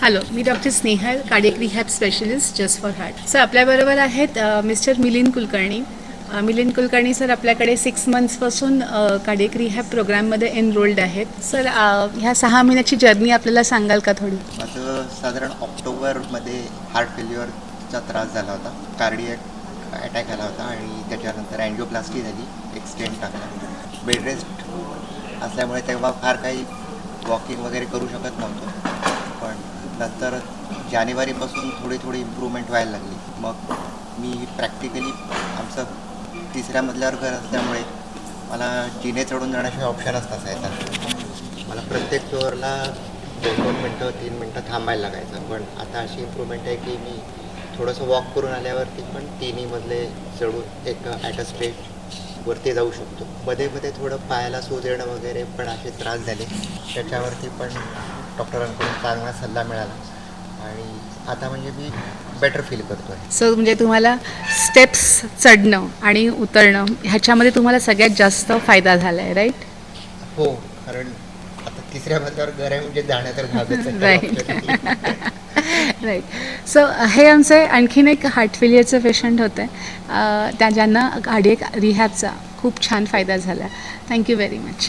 Hello me doctor Snehal cardiac rehab specialist just for heart sir आपल्याबरोबर आहेत mister Milind Kulkarni. Milind Kulkarni sir आपल्याकडे six मंथ्सपासून cardiac rehab प्रोग्राममध्ये enrolled आहेत. सर ह्या सहा महिन्याची जर्नी आपल्याला सांगाल का थोडी? माझं साधारण ऑक्टोबरमध्ये हार्ट फेल्युअरचा त्रास झाला होता. कार्डियक अटॅक आला होता आणि त्याच्यानंतर अँजिओप्लास्टी झाली एक्सटेंड टाकला. बेड रेस्ट असल्यामुळे तेव्हा फार काही वॉकिंग वगैरे करू शकत नव्हतो. पण नंतर जानेवारीपासून थोडी थोडी इम्प्रूव्हमेंट व्हायला लागली. मग मी प्रॅक्टिकली आमचं तिसऱ्या मजल्यावर घर असल्यामुळे मला जिने चढून जाण्याशिवाय ऑप्शनच नसायचा. मला प्रत्येक फ्लोअरला दोन दोन मिनटं तीन मिनटं थांबायला लागायचं. पण आता अशी इम्प्रूव्हमेंट आहे की मी थोडंसं वॉक करून आल्यावरती पण तिन्ही मधले चढून एक ॲट अ स्ट्रेट वरती जाऊ शकतो. मध्ये मध्ये थोडं पायाला सूज येणं वगैरे पण असे त्रास झाले. त्याच्यावरती पण डॉक्टरांकडून चांगला सल्ला मिळाला. आणि आता म्हणजे मी बेटर फील करतो आहे सो म्हणजे तुम्हाला स्टेप्स चढणं आणि उतरणं ह्याच्यामध्ये तुम्हाला सगळ्यात जास्त फायदा झाला आहे राईट हो कारण आता तिसऱ्या मजल्यावर घर आहे म्हणजे जाणं तर भागच. राईट सो हे आमचे आणखीन एक हार्ट फेलियरचं पेशंट होते. त्या ज्यांना कार्डियक रिहॅबचा खूप छान फायदा झाला. Thank you very much